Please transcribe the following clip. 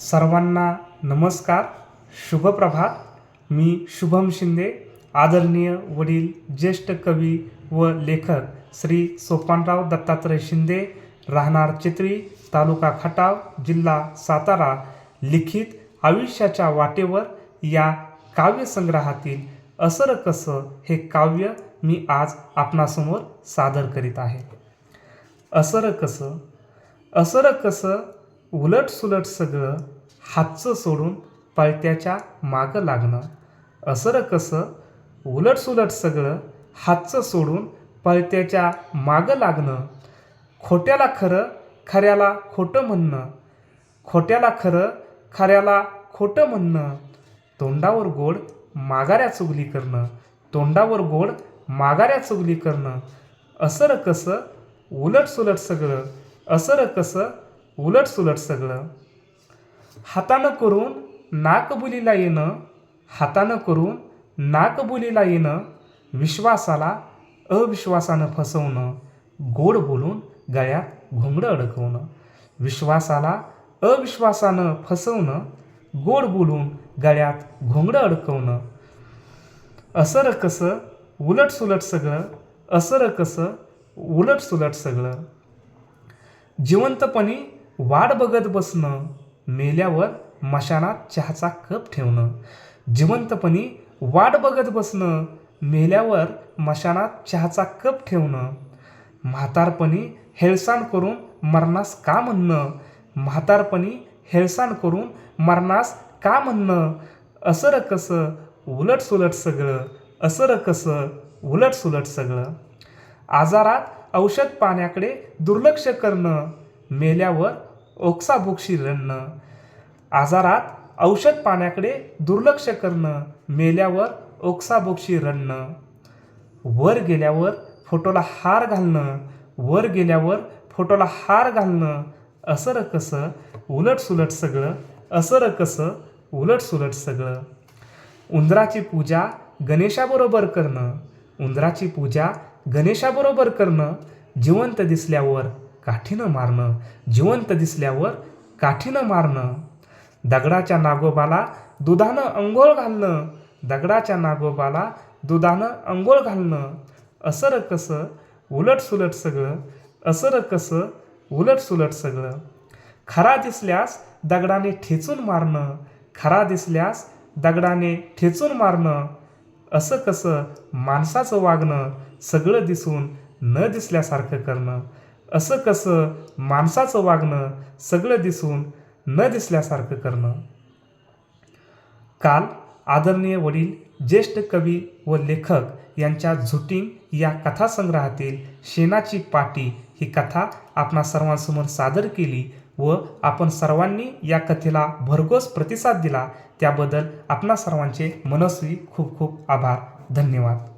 सर्वांना नमस्कार शुभप्रभात. मी शुभम शिंदे आदरणीय वडील ज्येष्ठ कवी व लेखक श्री सोपानराव दत्तात्रय शिंदे राहणार चित्री तालुका खटाव जिल्हा सातारा लिखित आयुष्याच्या वाटेवर या काव्यसंग्रहातील असर कसं हे काव्य मी आज आपणासमोर सादर करीत आहे. असर कसं असर कसं उलट सुलट सगळं हातचं सोडून पळत्याच्या मागं लागणं. असं कसं उलट सुलट सगळं हातचं सोडून पळत्याच्या मागं लागणं. खोट्याला खरं खऱ्याला खोटं म्हणणं. खोट्याला खरं खऱ्याला खोटं म्हणणं. तोंडावर गोड मागाऱ्या चुगली करणं. तोंडावर गोड मागाऱ्या चुगली करणं. असं कसं उलट सुलट सगळं. असं कसं उलट सुलट सगळं. हातानं करून नाकबुलीला येणं हातानं करून नाकबुलीला येणं विश्वासाला अविश्वासानं फसवणं गोड बोलून गळ्यात घुंगडं अडकवणं विश्वासाला अविश्वासानं फसवणं गोड बोलून गळ्यात घोंगडं अडकवणं. असर कसं उलट सुलट सगळं असर कसं उलट सुलट सगळं. जिवंतपणी वाट बघत बसणं मेल्यावर मशानात चहाचा कप ठेवणं. जिवंतपणी वाट बघत बसणं मेल्यावर मशानात चहाचा कप ठेवणं. म्हातारपणी हेळसाण करून मरणास का म्हणणं? म्हातारपणी हेळसाण करून मरणास का म्हणणं? असर कसं? उलट सुलट सगळं. असर कसं? उलट सुलट सगळं. आजारात औषध पाण्याकडे दुर्लक्ष करणं. मेल्यावर ओक्साबोक्शी रडणं आजारात औषध पाण्याकडे दुर्लक्ष करणं मेल्यावर ओक्साबोक्शी रडणं वर गेल्यावर फोटोला हार घालणं वर गेल्यावर फोटोला हार घालणं असर कसं उलट सुलट सगळं असं कसं उलट सुलट सगळं. उंदराची पूजा गणेशाबरोबर करणं उंदराची पूजा गणेशाबरोबर करणं जिवंत दिसल्यावर काठीनं मारणं जिवंत दिसल्यावर काठीनं मारणं. दगडाच्या नागोबाला दुधानं अंघोळ घालणं. दगडाच्या नागोबाला दुधानं अंघोळ घालणं. असर कसं उलट सुलट सगळं. असर कसं उलट सुलट सगळं. खरा दिसल्यास दगडाने ठेचून मारणं. खरा दिसल्यास दगडाने ठेचून मारणं. असं कसं माणसाचं वागणं सगळं दिसून न दिसल्यासारखं करणं. असं कसं माणसाचं वागणं सगळं दिसून न दिसल्यासारखं करणं? काल आदरणीय वडील ज्येष्ठ कवी व लेखक यांच्या झुटिंग या कथासंग्रहातील शेणाची पाटी ही कथा आपणा सर्वांसमोर सादर केली व आपण सर्वांनी या कथेला भरघोस प्रतिसाद दिला त्याबद्दल आपणा सर्वांचे मनस्वी खूप खूप आभार. धन्यवाद.